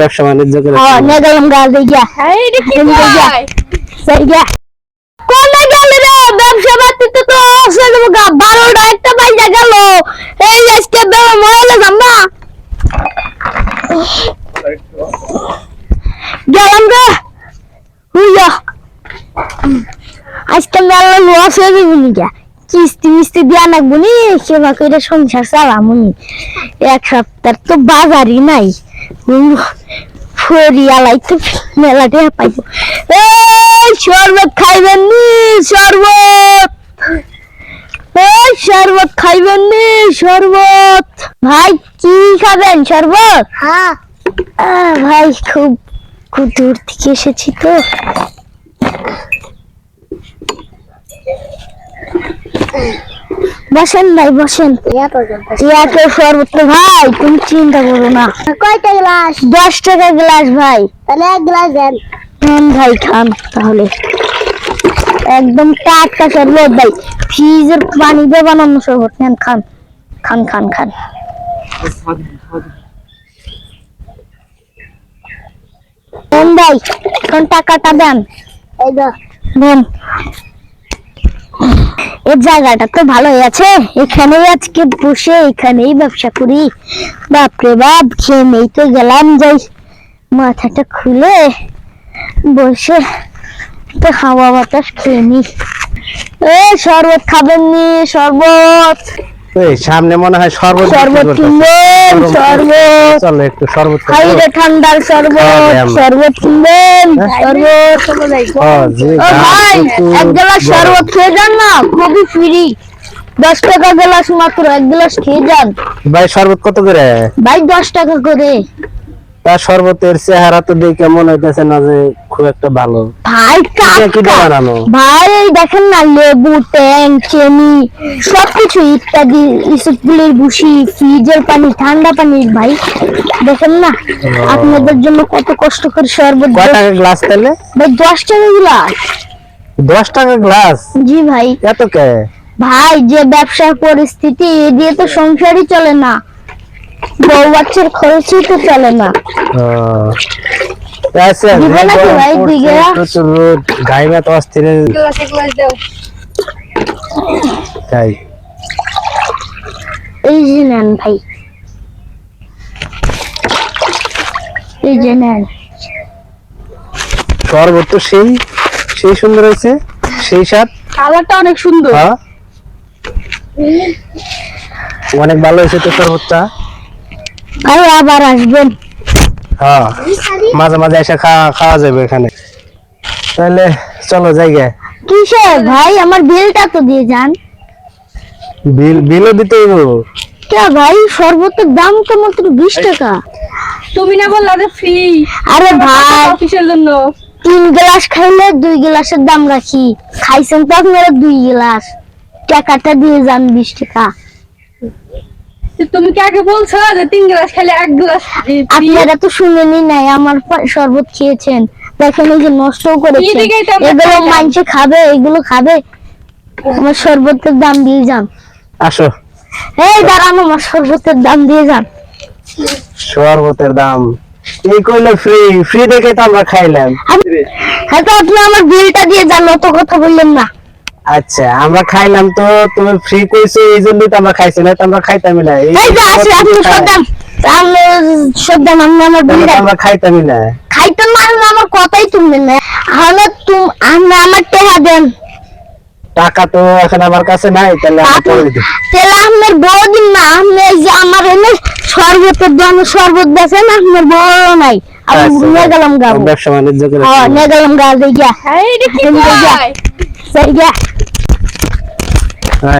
ব্যবসা বাণিজ্য করে হ্যাঁ নিয়ে গেলাম গা দেখিয়া এটা কি কয়? দেখিয়া কোনে গেল রে? ব্যবসা বাতিতে তো গা। একটা বাজে গেল। এই আজকে বেলা মহলে যাম না গেলাম রে। হুইয়া। আজকে মেলা লস হয়ে যাবি নিকা কিস্তি মিস্তি দিয়া নাকবো নি। সেবা করে সংসার চালামু নি। এক সপ্তাহ তো বাজারই নাই। উম, ফরিয়ালাই তো মেলা টেহা পাইব। এই শরবত খাইবেন নি শরবত! এই শরবত খাইবেন নি শরবত! ভাই কি খাবেন শরবত? হ্যাঁ। ভাই খুব খুব দূর থেকে এসেছি তো। বসেন ভাই বসেন। ইয়াকে ভাই তুমি চিন্তা করো না। কয়টা গ্লাস? দশ টাকা গ্লাস ভাই। তাহলে এক গ্লাস দেন। খান ভাই খান তাহলে। একদম টাটকা শরবত ভাই। ফ্রিজের পানি দিয়ে বানানো শরবত নেন খান। খান খান খান। দেন ভাই এখন টাকাটা দেন। এই দেন জায়গাটা তো ভালোই আছে। এখানেই আজকে বসে, এখানেই ব্যবসা করি। বাপরে বাপ, খেয়ে নেই তো গেলাম যাই। মাথাটা খুলে বসে তো হাওয়া বাতাস খেয়ে নি। এ শরবত খাবেন নি, শরবত। এই সামনে মনে হয় শরবত শরবত কিনবেন শরবত। চলো একটু শরবত ঠান্ডার শরবত শরবত কিনবেন ভাই এক গ্লাস শরবত খেয়ে যান না খুবই ফ্রি দশ টাকা গ্লাস মাত্র এক গ্লাস খেয়ে যান। ভাই শরবত কত করে? ভাই দশ টাকা করে। তার শরবতের চেহারা তো দেখে মনে হইতেছে না যে খুব একটা ভালো। ভাই এটা কি দিয়ে টাটকা বানানো? ভাই দেখেন না লেবু ট্যাং চিনি সবকিছু ইত্যাদি ফ্রিজের পানি ঠান্ডা পানি ভাই দেখেন না আপনাদের জন্য কত কষ্ট করে শরবত কয় টাকা গ্লাস তাহলে? ভাই দশ টাকা গ্লাস দশ টাকা গ্লাস জি ভাই। এত কে? ভাই যে ব্যবসার পরিস্থিতি এ দিয়ে তো সংসারই চলে না। বউ বাচ্চার খরচই তো চলে না। আচ্ছা, তাই। এই যে নেন ভাই। এই যে নেন। শরবত তো সেই সেই সুন্দর হয়েছে সেই স্বাদ। কালারটা অনেক সুন্দর। হ্যাঁ। অনেক ভালো হয়েছে তো শরবতটা। ভাই আবার আসবেন। হ্যাঁ মাঝে মাঝে এসে খাওয়া খাওয়া যাবে এখানে। তাহলে চলো জায়গা কিসে ভাই? আমার বিলটা তো দিয়ে যান। বিল বিলও দিতে হইব। কে ভাই? শরবতের দাম তো মাত্র বিশ টাকা। তুমি না বললা যে ফ্রি আরে ভাই অফিসের জন্য। তিন গ্লাস খাইলে দুই গ্লাসের দাম রাখি। খাইছেন তো আপনারা দুই গ্লাস। টাকাটা দিয়ে যান বিশ টাকা। তো তুমি কি আগে বলছো যে তিন গ্লাস খেলে এক গ্লাস আপনারা তো শুনেনি নাই আমার শরবত খেয়েছেন। দেখেন এই যে নষ্ট করেছেন। দিকেই তো আমরা এগুলো। মানুষে খাবে এগুলো খাবে। আমার শরবতের দাম দিয়ে যান। আসো। এই দাঁড়ান আমার শরবতের দাম দিয়ে যান। শরবতের দাম। এই কইলে ফ্রি ফ্রি দেখে তো আমরা খাইলাম। হ্যাঁ তো আপনি আমার বিলটা দিয়ে যান অত কথা বললেন না। আচ্ছা আমরা খাইলাম তো তুমি ফ্রি কইছো এই জন্যই তো আমরা খাইছি না তো আমরা খাইতামই না। এই যে আপনি আমার তাহলে আমরা খাইতামই না। খাইতে না আমার কথাই তুলবেন না। আমি তুম আপনি আমার টেহা দেন। টাকা তো এখন আমার কাছে নাই তাহলে আমি তাহলে আপনার দিন না এই যে আমার এনে শরবতের জন্য শরবত বেছেন আপনার বড় নাই। আমি আচ্ছা, নিয়ে গেলাম গা ব্যবসা বাণিজ্য করে হ্যাঁ নিয়ে গেলাম। গা দেখিয়া হ্যাঁ এটা কি